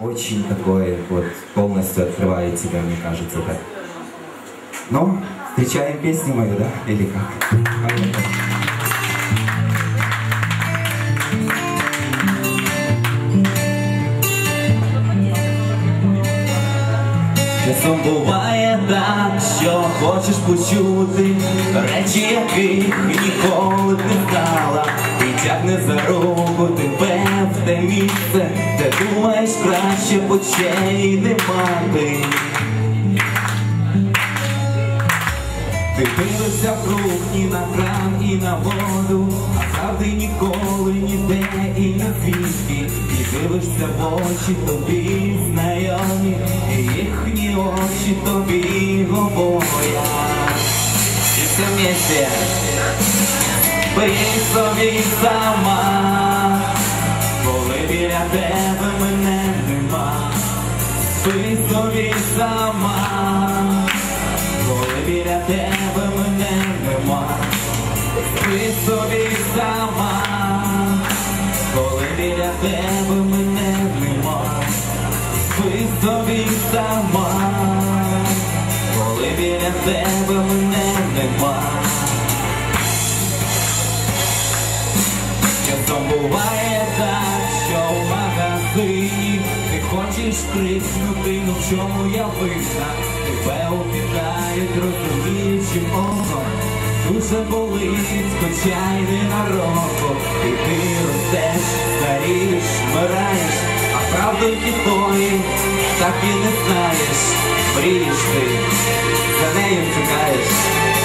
Очень такой вот полностью открывает тебя, мне кажется, так. Ну, встречаем песню мою, да? Или как? Поехали. Часом буває так, що хочеш почути речі, яких ніколи б не знала. Очей не мати. Ти дивишся вкруг і на кран, і на воду, а правди ніколи ніде і не звідки. І дивишся в очі тобі знайомі, і їхні очі тобі говорять. І все вместе. Спи собі сама, коли біля тебе нема. Спи собі сама. Коли біля тебе мене нема, спи собі сама, коли біля тебе мене нема, спи собі сама, коли біля тебе мене ти хочеш крикнути, ну в чому я винна? Тебе обідають розуміючим оком. Дуже болить, хоча й не на року. І ти ростеш, старієш, вмираєш, а правдоньки тої так і не знаєш. Мрієш ти, за нею чекаєш.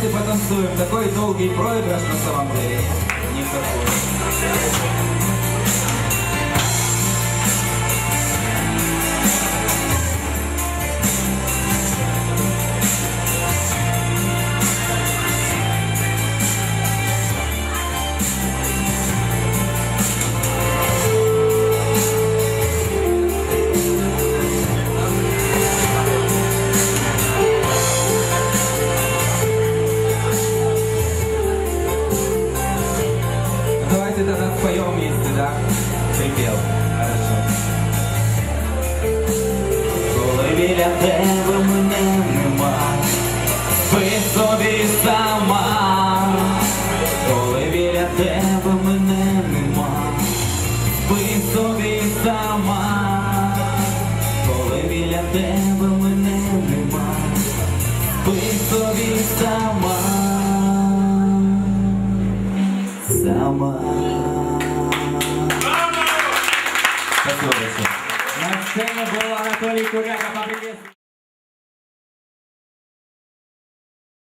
Давайте потанцуем. Такой долгий проигрыш на самом деле. Никакой. Давайте да? Припев. Хорошо. Коли біля тебе мене нема, собі сама. Коли біля тебе мене нема, спи собі сама. Коли біля тебе мене нема, спи собі сама. Сама. Marcelo Boa, Anatoly Kuriaka, Fabrício.